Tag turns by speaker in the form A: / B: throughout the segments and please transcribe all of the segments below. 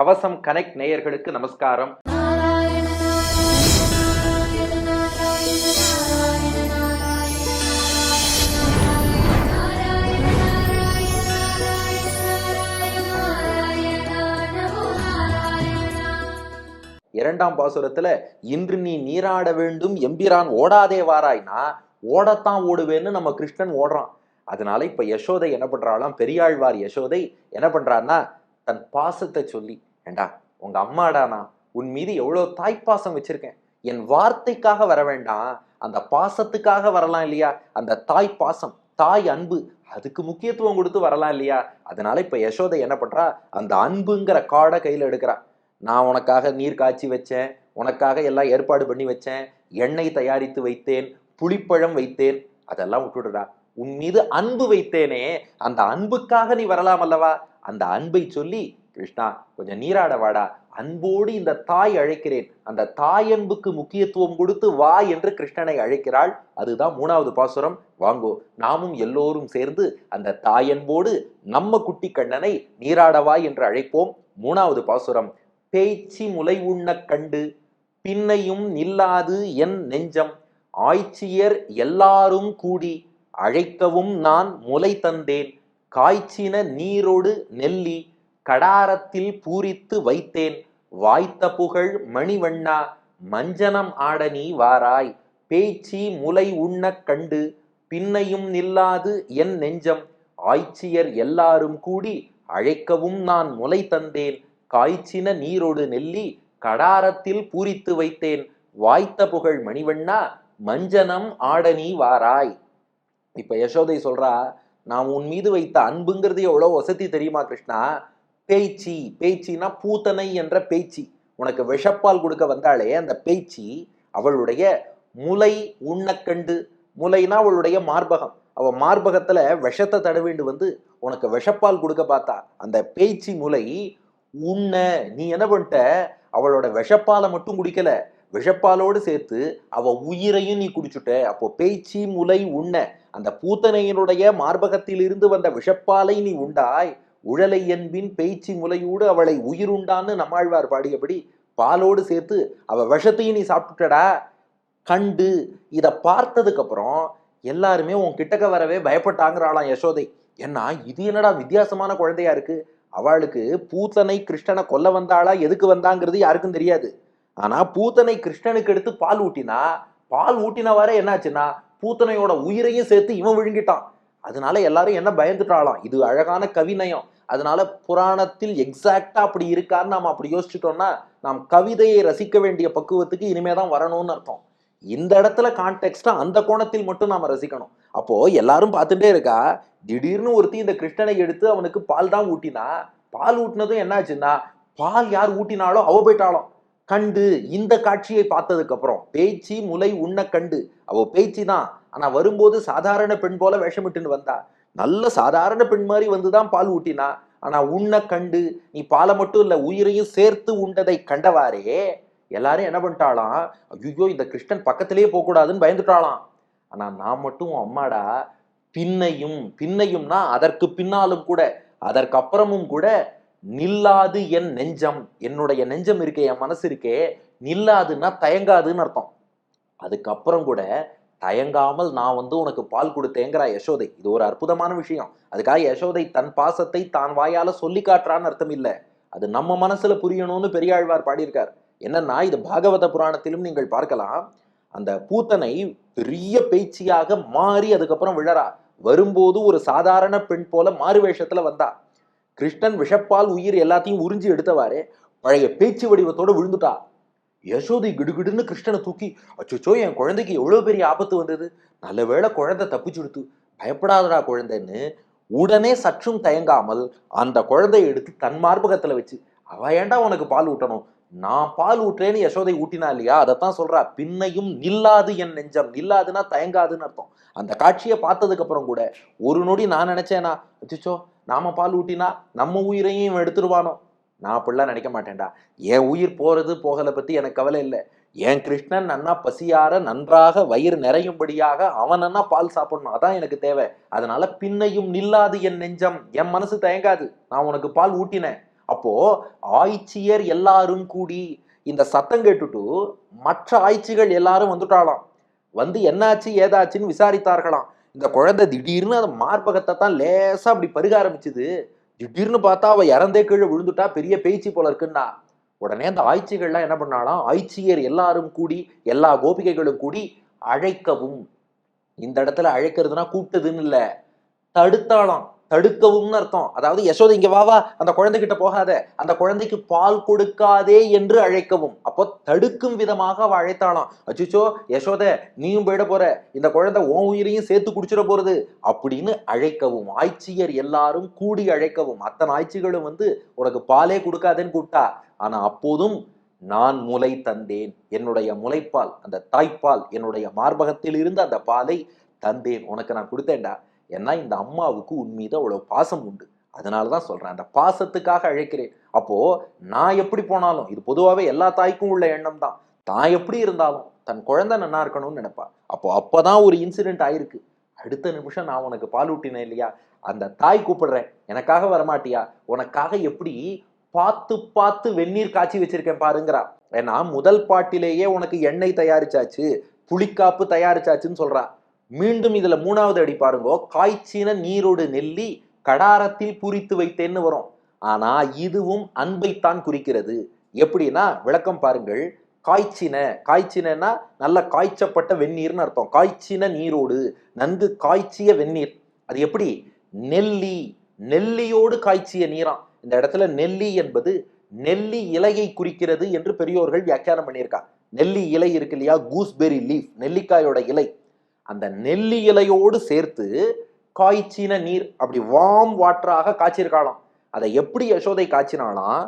A: கவசம் கனெக்ட் நேயர்களுக்கு நமஸ்காரம். இரண்டாம் பாசுரத்துல இன்று நீ நீராட வேண்டும் எம்பிரான் ஓடாதே வாராய்னா ஓடத்தான் ஓடுவேன்னு நம்ம கிருஷ்ணன் ஓடுறான். அதனால இப்ப யசோதை என்ன பண்றாளாம்? பெரியாழ்வார் யசோதை என்ன பண்றான்னா தன் பாசத்தை சொல்லி ஏண்டா உங்க அம்மாடானா உன் மீது எவ்வளவு தாய்ப்பாசம் வச்சிருக்கேன். என் வார்த்தைக்காக வர வேண்டாம். அந்த பாசத்துக்காக வரலாம் இல்லையா? அந்த தாய் பாசம் தாய் அன்பு அதுக்கு முக்கியத்துவம் கொடுத்து வரலாம் இல்லையா? அதனால இப்ப யசோதை என்ன பண்றா? அந்த அன்புங்கிற காடை கையில எடுக்கிறா. நான் உனக்காக நீர் காய்ச்சி வச்சேன் உனக்காக எல்லாம் ஏற்பாடு பண்ணி வச்சேன் எண்ணெய் தயாரித்து வைத்தேன் புளிப்பழம் வைத்தேன் அதெல்லாம் விட்டுடுறா. உன் மீது அன்பு வைத்தேனே அந்த அன்புக்காக நீ வரலாம் அல்லவா? அந்த அன்பை சொல்லி கிருஷ்ணா கொஞ்சம் நீராட வாடா. அன்போடு இந்த தாய் அழைக்கிறேன். அந்த தாய் அன்புக்கு முக்கியத்துவம் கொடுத்து வா என்று கிருஷ்ணனை அழைக்கிறாள். அதுதான் மூணாவது பாசுரம். வாங்கோ நாமும் எல்லோரும் சேர்ந்து அந்த தாயன்போடு நம்ம குட்டி கண்ணனை நீராடவா என்று அழைப்போம். மூணாவது பாசுரம். பேச்சி முலை உண்ணக் கண்டு பின்னையும் நில்லாது என் நெஞ்சம். ஆய்ச்சியர் எல்லாரும் கூடி அழைக்கவும் நான் முலை தந்தேன். காய்ச்சின நீரோடு நெல்லி கடாரத்தில் பூரித்து வைத்தேன். வாய்த்த புகழ் மணிவண்ணா மஞ்சனம் ஆட நீ வாராய். பேச்சி முலை உண்ணக் கண்டு பின்னையும் நில்லாது என் நெஞ்சம். ஆய்ச்சியர் எல்லாரும் கூடி அழைக்கவும் நான் முலை தந்தேன். காய்ச்சின நீரோடு நெல்லி கடாரத்தில் பூரித்து வைத்தேன். வாய்த்த புகழ் மணிவண்ணா மஞ்சனம் ஆட நீ வாராய். இப்ப யசோதை சொல்றா நான் உன் மீது வைத்த அன்புங்கிறது எவ்வளவு வசதி தெரியுமா கிருஷ்ணா? பேய்ச்சி பேய்ச்சினா பூத்தனை என்ற பேய்ச்சி உனக்கு விஷப்பால் கொடுக்க வந்தாளே அந்த பேய்ச்சி அவளுடைய முலை உண்ணக்கண்டு. முலைனா அவளுடைய மார்பகம். அவ மார்பகத்துல விஷத்தை தடவிண்டு வந்து உனக்கு விஷப்பால் கொடுக்க பார்த்தா அந்த பேய்ச்சி முலை உண்ண. நீ என்ன பண்ணிட்ட அவளோட விஷப்பாலை மட்டும் குடிக்கல. விஷப்பாலோடு சேர்த்து அவ உயிரையும் நீ குடிச்சுட்ட. அப்போ பேய்ச்சி முலை உண்ண. அந்த பூத்தனையினுடைய மார்பகத்திலிருந்து வந்த விஷப்பாலை நீ உண்டாய். உழலை என்பின் பேச்சு முலையோடு அவளை உயிருண்டான்னு நம்மாழ்வார் பாடியபடி பாலோடு சேர்த்து அவ விஷத்தையும் நீ சாப்பிட்டுட்டடா. கண்டு இதை பார்த்ததுக்கப்புறம் எல்லாருமே உன் கிட்டக்க வரவே பயப்பட்டாங்கிறாளாம் யசோதை. ஏன்னா இது என்னடா வித்தியாசமான குழந்தையா இருக்கு? அவளுக்கு பூத்தனை கிருஷ்ணனை கொல்ல வந்தாளா? எதுக்கு வந்தாங்கிறது யாருக்கும் தெரியாது. ஆனா பூத்தனை கிருஷ்ணனுக்கு எடுத்து பால் ஊட்டினா பால் ஊட்டின வர என்னாச்சுன்னா பூத்தனையோட உயிரையும் சேர்த்து இவன் விழுங்கிட்டான். அதனால எல்லாரும் என்ன பயந்துட்டாளாம்? இது அழகான கவிநயம். அதனால புராணத்தில் எக்ஸாக்டா அப்படி இருக்கான்னு நாம அப்படி யோசிச்சுட்டோம்னா நாம் கவிதையை ரசிக்க வேண்டிய பக்குவத்துக்கு இனிமே தான் வரணும்னு அர்த்தம். இந்த இடத்துல கான்டெக்ட்டா அந்த கோணத்தில் மட்டும் நாம ரசிக்கணும். அப்போ எல்லாரும் பார்த்துட்டே இருக்கா திடீர்னு ஒருத்தி இந்த கிருஷ்ணனை எடுத்து அவனுக்கு பால் தான் ஊட்டினா பால் ஊட்டினதும் என்னாச்சுன்னா பால் யார் ஊட்டினாலோ அவ போயிட்டாலும் கண்டு இந்த காட்சியை பார்த்ததுக்கு அப்புறம் பேச்சு முலை உண்ண கண்டு. அவ பேச்சு தான் ஆனா வரும்போது சாதாரண பெண் போல வேஷமிட்டுன்னு வந்தா. நல்ல சாதாரண பெண் மாதிரி வந்துதான் பால் ஊட்டினா ஆனா உன்னை கண்டு நீ பாலை மட்டும் இல்ல உயிரையும் சேர்த்து உண்டதை கண்டவாறே எல்லாரும் என்ன பண்ணிட்டாளாம் ஐயோ இந்த கிருஷ்ணன் பக்கத்திலேயே போக கூடாதுன்னு பயந்துட்டாளாம் ஆனா நான் மட்டும் அம்மாடா பின்னையும் பின்னையும்னா அதற்கு பின்னாலும் கூட அதற்கப்புறமும் கூட நில்லாது என் நெஞ்சம். என்னுடைய நெஞ்சம் இருக்கே என் மனசு இருக்கே நில்லாதுன்னா தயங்காதுன்னு அர்த்தம். அதுக்கப்புறம் கூட தயங்காமல் நான் வந்து உனக்கு பால் கொடுத்தேங்கிறா யசோதை. இது ஒரு அற்புதமான விஷயம். அதுக்காக யசோதை தன் பாசத்தை தான் வாயால சொல்லி காட்டுறான்னு அர்த்தம் இல்லை. அது நம்ம மனசுல புரியணும்னு பெரியாழ்வார் பாடியிருக்கார். என்னன்னா இது பாகவத புராணத்திலும் நீங்கள் பார்க்கலாம். அந்த பூத்தனை பெரிய பேச்சியாக மாறி அதுக்கப்புறம் விழறா. வரும்போது ஒரு சாதாரண பெண் போல மாறு வேஷத்துல வந்தா. கிருஷ்ணன் விஷப்பால் உயிர் எல்லாத்தையும் உறிஞ்சி எடுத்தவாறு பழைய பேச்சு வடிவத்தோடு விழுந்துட்டா. யசோதை கிடுகிடுன்னு கிருஷ்ணனை தூக்கி அச்சோச்சோ என் குழந்தைக்கு எவ்வளோ பெரிய ஆபத்து வந்தது? நல்ல வேளை குழந்தை தப்பிச்சுடுத்து. பயப்படாதடா குழந்தைன்னு உடனே சற்றும் தயங்காமல் அந்த குழந்தையை எடுத்து தன் மார்பகத்தில் வச்சு அவ ஏன்டா உனக்கு பால் ஊட்டணும்? நான் பால் ஊட்டுறேன்னு யசோதை ஊட்டினா இல்லையா? அதைத்தான் சொல்றா பின்னையும் நில்லாது என் நெஞ்சம். நில்லாதுன்னா தயங்காதுன்னு அர்த்தம். அந்த காட்சியை பார்த்ததுக்கு அப்புறம் கூட ஒரு நொடி நான் நினைச்சேனா அச்சோ நாம பால் ஊட்டினா நம்ம உயிரையும் எடுத்துருவானோ நான் அப்படிலாம் நினைக்க மாட்டேன்டா. என் உயிர் போகிறது போகலை பற்றி எனக்கு கவலை இல்லை. என் கிருஷ்ணன் நன்னா பசியார நன்றாக வயிறு நிறையும்படியாக அவன் நன்னா பால் சாப்பிடணும். அதான் எனக்கு தேவை. அதனால பின்னையும் நில்லாது என் நெஞ்சம். என் மனசு தயங்காது. நான் உனக்கு பால் ஊட்டினேன். அப்போ ஆய்ச்சியர் எல்லாரும் கூடி இந்த சத்தம் கேட்டுட்டு மற்ற ஆய்ச்சிகள் எல்லாரும் வந்துட்டாளாம். வந்து என்னாச்சு ஏதாச்சுன்னு விசாரித்தார்களாம். இந்த குழந்தை திடீர்னு அந்த மார்பகத்தை தான் லேசா அப்படி பருக ஆரம்பிச்சுது. திடீர்னு பார்த்தா அவள் இறந்தே கீழே விழுந்துட்டா பெரிய பேச்சு போல இருக்குன்னா. உடனே அந்த ஆய்ச்சிகள்லாம் என்ன பண்ணாலாம்? ஆய்ச்சியர் எல்லாரும் கூடி எல்லா கோபிகைகளும் கூடி அழைக்கவும். இந்த இடத்துல அழைக்கிறதுனா கூப்பிட்டதுன்னு இல்லை தடுத்தாளாம் தடுக்கவும்னு அர்த்தம். அதாவது யசோதை இங்க வா வா அந்த குழந்தைகிட்ட போகாத அந்த குழந்தைக்கு பால் கொடுக்காதே என்று அழைக்கவும். அப்போ தடுக்கும் விதமாக அவ அழைத்தாளாம். அச்சுச்சோ யசோத நீயும் போயிட போற. இந்த குழந்தை உன் உயிரையும் சேர்த்து குடிச்சிட போறது அப்படின்னு அழைக்கவும். ஆய்ச்சியர் எல்லாரும் கூடி அழைக்கவும். அத்தனை ஆய்ச்சிகளும் வந்து உனக்கு பாலே கொடுக்காதேன்னு கூப்பிட்டா. ஆனா அப்போதும் நான் முலை தந்தேன். என்னுடைய முலைப்பால் அந்த தாய்ப்பால் என்னுடைய மார்பகத்தில் இருந்து அந்த பாலை தந்தேன். உனக்கு நான் கொடுத்தேன்டா. ஏன்னா இந்த அம்மாவுக்கு உன் மீது அவ்வளவு பாசம் உண்டு. அதனால தான் சொல்கிறேன் அந்த பாசத்துக்காக அழைக்கிறேன். அப்போது நான் எப்படி போனாலும் இது பொதுவாகவே எல்லா தாய்க்கும் உள்ள எண்ணம் தான். தான் எப்படி இருந்தாலும் தன் குழந்தை நல்லா இருக்கணும்னு நினைப்பா. அப்போ தான் ஒரு இன்சிடென்ட் ஆயிருக்கு. அடுத்த நிமிஷம் நான் உனக்கு பால் ஊட்டினேன் இல்லையா? அந்த தாய் கூப்பிடுறேன் எனக்காக வரமாட்டியா? உனக்காக எப்படி பார்த்து பார்த்து வெந்நீர் காய்ச்சி வச்சிருக்கேன் பாருங்கிறா. ஏன்னா முதல் பாட்டிலேயே உனக்கு எண்ணெய் தயாரிச்சாச்சு புளிக்காப்பு தயாரிச்சாச்சுன்னு சொல்றா. மீண்டும் இதுல மூணாவது அடி பாருங்கோ. காய்ச்சின நீரோடு நெல்லி கடாரத்தில் பூரித்து வைத்தேன்னு வரும். ஆனா இதுவும் அன்பைத்தான் குறிக்கிறது. எப்படின்னா விளக்கம் பாருங்கள். காய்ச்சின காய்ச்சினா நல்ல காய்ச்சப்பட்ட வெந்நீர்னு அர்த்தம். காய்ச்சின நீரோடு நன்கு காய்ச்சிய வெந்நீர். அது எப்படி? நெல்லி நெல்லியோடு காய்ச்சிய நீராம். இந்த இடத்துல நெல்லி என்பது நெல்லி இலையை குறிக்கிறது என்று பெரியோர்கள் வியாக்கியானம் பண்ணியிருக்கா. நெல்லி இலை இருக்கு இல்லையா? கூஸ்பெரி லீஃப் நெல்லிக்காயோட இலை. அந்த நெல்லி இலையோடு சேர்த்து காய்ச்சின நீர் அப்படி வாம் வாட்டராக காய்ச்சிருக்காளாம் அதை எப்படி யசோதை காய்ச்சினாலாம்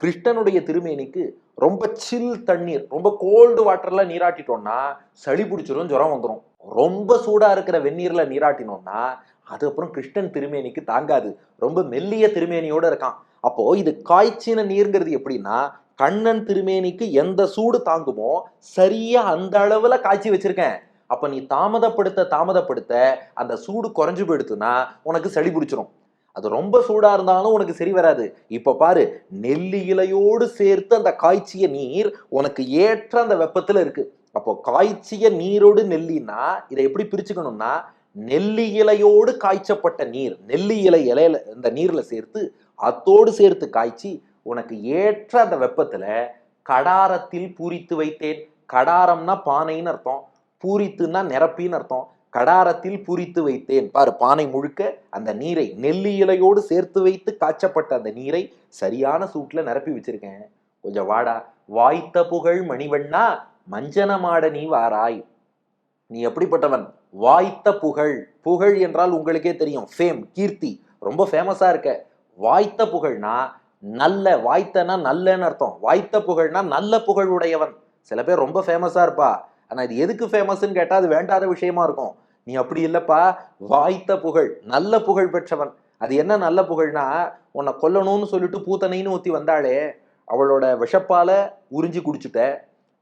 A: கிருஷ்ணனுடைய திருமேனிக்கு ரொம்ப சில் தண்ணீர் ரொம்ப கோல்டு வாட்டரில் நீராட்டிட்டோம்னா சளி பிடிச்சிரும் ஜுரம் வந்துடும் ரொம்ப சூடாக இருக்கிற வெந்நீரில் நீராட்டினோம்னா அது அப்புறம் கிருஷ்ணன் திருமேனிக்கு தாங்காது. ரொம்ப மெல்லிய திருமேனியோடு இருக்கான். அப்போ இது காய்ச்சின நீருங்கிறது எப்படின்னா கண்ணன் திருமேனிக்கு எந்த சூடு தாங்குமோ சரியாக அந்த அளவில் காய்ச்சி வச்சுருக்கேன். அப்போ நீ தாமதப்படுத்த தாமதப்படுத்த அந்த சூடு குறைஞ்சு போயிடுத்துன்னா உனக்கு சளி பிடிச்சிரும். அது ரொம்ப சூடாக இருந்தாலும் உனக்கு சரி வராது. இப்போ பாரு நெல்லி இலையோடு சேர்த்து அந்த காய்ச்சிய நீர் உனக்கு ஏற்ற அந்த வெப்பத்தில் இருக்கு. அப்போ காய்ச்சிய நீரோடு நெல்லினா இதை எப்படி பிரிச்சுக்கணும்னா நெல்லி இலையோடு காய்ச்சப்பட்ட நீர் நெல்லி இலை இலையில இந்த நீர்ல சேர்த்து அத்தோடு சேர்த்து காய்ச்சி உனக்கு ஏற்ற அந்த வெப்பத்துல கடாரத்தில் பூரித்து வைத்தேன். கடாரம்னா பானைன்னு அர்த்தம். பூரித்துன்னா நிரப்பின்னு அர்த்தம். கடாரத்தில் பூரித்து வைத்தேன். பாரு பானை முழுக்க அந்த நீரை நெல்லி இலையோடு சேர்த்து வைத்து காய்ச்சப்பட்ட அந்த நீரை சரியான சூட்டில் நிரப்பி வச்சிருக்கேன். கொஞ்சம் வாடா. வாய்த்த புகழ் மணிவண்ணா மஞ்சனமாட நீ வாராய். நீ எப்படிப்பட்டவன்? வாய்த்த புகழ். புகழ் என்றால் உங்களுக்கே தெரியும். ஃபேம் கீர்த்தி. ரொம்ப ஃபேமஸாக இருக்க. வாய்த்த புகழ்னா நல்ல வாய்த்தனா நல்லன்னு அர்த்தம். வாய்த்த புகழ்னா நல்ல புகழ் உடையவன். சில பேர் ரொம்ப ஃபேமஸாக இருப்பா. ஆனால் இது எதுக்கு ஃபேமஸ்ன்னு கேட்டால் அது வேண்டாத விஷயமா இருக்கும். நீ அப்படி இல்லைப்பா வாய்த்த புகழ் நல்ல புகழ் பெற்றவன். அது என்ன நல்ல புகழ்னா உன்னை கொல்லணும்னு சொல்லிட்டு பூத்தனைன்னு ஊற்றி வந்தாலே அவளோட விஷப்பால உறிஞ்சி குடிச்சுட்ட.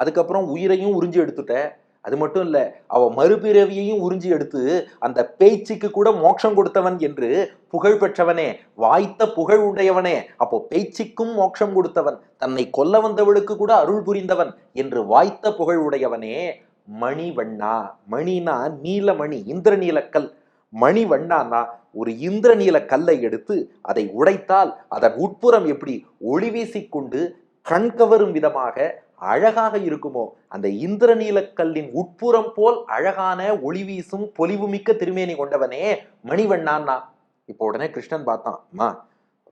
A: அதுக்கப்புறம் உயிரையும் உறிஞ்சி எடுத்துட்ட. அது மட்டும் இல்லை அவ மறுபிறவியையும் உறிஞ்சி எடுத்து அந்த பேச்சுக்கு கூட மோட்சம் கொடுத்தவன் என்று புகழ் பெற்றவனே வாய்த்த புகழ் உடையவனே அப்போ பேச்சுக்கும் மோட்சம் கொடுத்தவன் தன்னை கொல்ல வந்தவளுக்கு கூட அருள் புரிந்தவன் என்று வாய்த்த புகழ் உடையவனே மணிவண்ணா. மணினா நீலமணி இந்திர இந்திரநீலக்கல். மணிவண்ணானா ஒரு இந்திரநீல கல்லை எடுத்து அதை உடைத்தால் அதன் உட்புறம் எப்படி ஒளி வீசிக்கொண்டு கண் கவரும் விதமாக அழகாக இருக்குமோ? அந்த இந்திரநீலக்கல்லின் உட்புறம் போல் அழகான ஒளி வீசும் பொலிவுமிக்க திருமேனி கொண்டவனே மணிவண்ணான்னா? இப்போ உடனே கிருஷ்ணன் பார்த்தான் அம்மா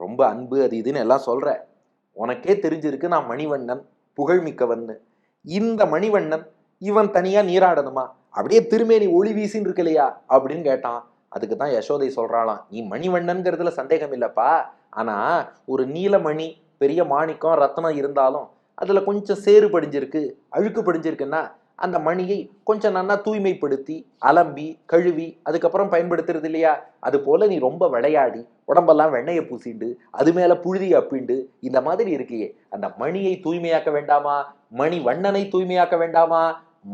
A: ரொம்ப அன்பு அது இதுன்னு எல்லாம் சொல்ற. உனக்கே தெரிஞ்சிருக்கு நான் மணிவண்ணன் புகழ்மிக்கவன்னு. இந்த மணிவண்ணன் இவன் தனியா நீராடணுமா? அப்படியே திருமேனி ஒளி வீசின்னு இருக்கு இல்லையா அப்படின்னு கேட்டான். அதுக்கு தான் யசோதை சொல்றாளாம் நீ மணிவண்ணன்கிறதுல சந்தேகம் இல்லப்பா ஆனா ஒரு நீலமணி பெரிய மாணிக்கம் ரத்னம் இருந்தாலும் அதில் கொஞ்சம் சேறு படிஞ்சிருக்கு அழுக்கு படிஞ்சிருக்குன்னா அந்த மணியை கொஞ்சம் நன்னா தூய்மைப்படுத்தி அலம்பி கழுவி அதுக்கப்புறம் பயன்படுத்துறது இல்லையா? அது போல நீ ரொம்ப விளையாடி உடம்பெல்லாம் வெண்ணெயை பூசிண்டு அது மேலே புழுதி அப்பிண்டு இந்த மாதிரி இருக்கையே. அந்த மணியை தூய்மையாக்க வேண்டாமா? மணி வண்ணனை தூய்மையாக்க வேண்டாமா?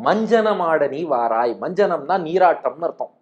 A: மஞ்சனமாட நீ வாராய். மஞ்சனம்னா நீராட்டம்னு அர்த்தம்.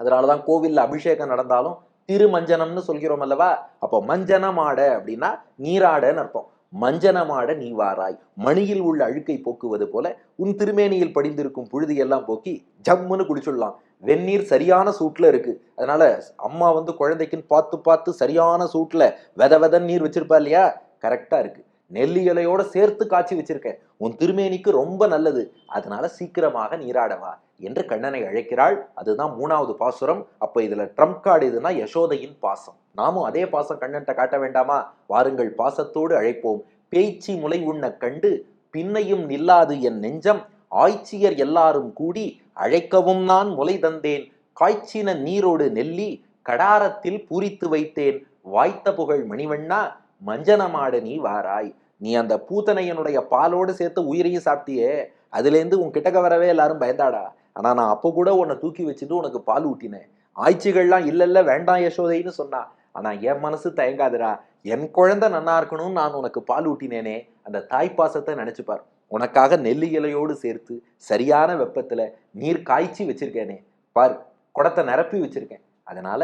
A: அதனாலதான் கோவில்ல அபிஷேகம் நடந்தாலும் திருமஞ்சனம்னு சொல்கிறோம் அல்லவா? அப்போ மஞ்சனமாட அப்படின்னா நீராடன்னு அர்த்தம். மஞ்சனமாட நீ வாராய். மணியில் உள்ள அழுக்கை போக்குவது போல உன் திருமேனியில் படிந்திருக்கும் புழுதியெல்லாம் போக்கி ஜம்முன்னு குடிச்சுடலாம். வெந்நீர் சரியான சூட்டில் இருக்கு. அதனால அம்மா வந்து குழந்தைக்குன்னு பார்த்து பார்த்து சரியான சூட்டில் வெத வெத நீர் வச்சிருப்பா இல்லையா? கரெக்டாக இருக்கு. நெல்லி இலையோட சேர்த்து காய்ச்சி வச்சிருக்கேன் உன் திருமேனிக்கு ரொம்ப நல்லது. அதனால சீக்கிரமாக நீராடவா என்று கண்ணனை அழைக்கிறாள். அதுதான் மூணாவது பாசுரம். அப்போ இதுல ட்ரம்ப் கார்டு எதுனா யசோதையின் பாசம். நாமும் அதே பாசம் கண்ணன்ட்ட காட்ட வேண்டாமா? வாருங்கள் பாசத்தோடு அழைப்போம். பேய்ச்சி முளை உண்ண கண்டு பின்னையும் நில்லாது என் நெஞ்சம். ஆய்ச்சியர் எல்லாரும் கூடி அழைக்கவும் நான் முளை தந்தேன். காய்ச்சின நீரோடு நெல்லி கடாரத்தில் பூரித்து வைத்தேன். வாய்த்த புகழ் மணிவண்ணா மஞ்சனமாட நீ வாராய். நீ அந்த பூத்தனையனுடைய பாலோடு சேர்த்து உயிரையும் சாப்பிட்டியே. அதுலேருந்து உன் கிட்டக்க வரவே எல்லாரும் பயந்தாடா. ஆனா நான் அப்போ கூட உன்னை தூக்கி வச்சுட்டு உனக்கு பால் ஊட்டினேன். ஆய்ச்சிகள்லாம் இல்லைல்ல வேண்டாம் யசோதைன்னு சொன்னா. ஆனால் என் மனசு தயங்காதுடா. என் குழந்தை நல்லா இருக்கணும்னு நான் உனக்கு பால் ஊட்டினேனே. அந்த தாய்ப்பாசத்தை நினச்சிப்பார் உனக்காக நெல்லி இலையோடு சேர்த்து சரியான வெப்பத்தில் நீர் காய்ச்சி வச்சிருக்கேனே. பார் குடத்தை நிரப்பி வச்சிருக்கேன். அதனால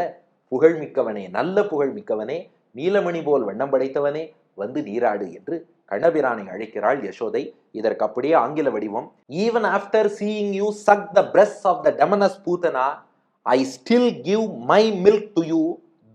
A: புகழ் மிக்கவனே நல்ல புகழ் மிக்கவனே நீலமணி போல் வண்ணம் படைத்தவனே வந்து நீராடு என்று கண்ணபிரானை அழைக்கிறாள் யசோதை. இதற்கு அப்படியே ஆங்கில வடிவம் even after seeing you suck the breast of the demoness Putana I still give my milk to you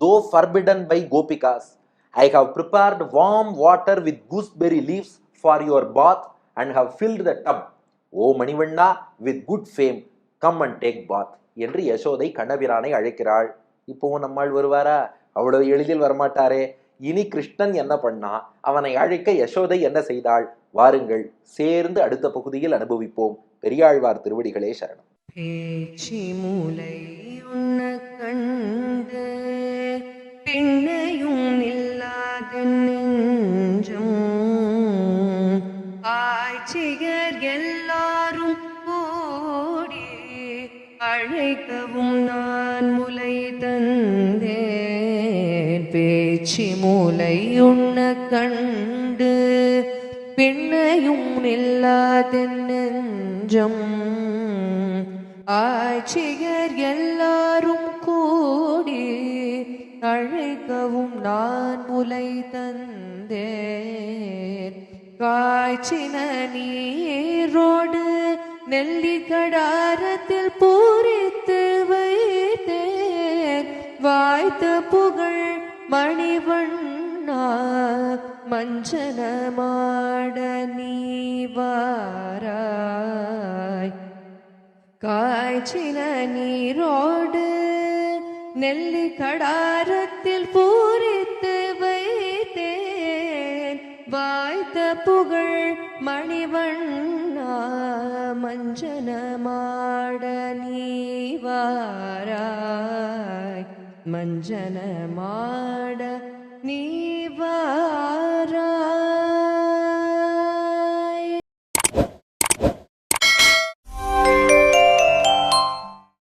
A: though forbidden by Gopikas I have prepared warm water with gooseberry leaves for your bath and have filled the tub O Manivanna with good fame come and take bath என்று யசோதை கண்ணபிரானை அழைக்கிறாள். இப்போவும் நம்மால் வருவாரா? அவ்வளவு எளிதில் வரமாட்டாரே. இனி கிருஷ்ணன் என்ன பண்ணா? அவனை அழைக்க யசோதை என்ன செய்தாள்? வாருங்கள் சேர்ந்து அடுத்த பகுதியில் அனுபவிப்போம். பெரியாழ்வார் திருவடிகளே சரணம்.
B: பேச்சி மூலை உன்ன கண்டு பின்னையும் இல்லாத நெஞ்சம். ஆட்சியர் எல்லாரும் ஓடி அழைக்கவும் நான் முலை தந்தேன். பேச்சி மூலை உன்ன கண்டு பின்னையும் இல்லாத நெஞ்சம். ஆட்சியர் எல்லாரும் கூடி அழைக்கவும் நான் முலை தந்தேன். காய்ச்சின நீரோடு நெல்லிக்கடாரத்தில் பூரித்து வைத்தேன். வாய்த்த புகழ் மணிவண்ணா மஞ்சனமாட நீ வாராய் காய்ச்சின நீரோடு நெல்லி கடாரத்தில் பூரித்து வைத்தேன். வாய்த்த புகழ் மணிவண்ணா மஞ்சனமாட நீவாராய் மஞ்சனமாட நீ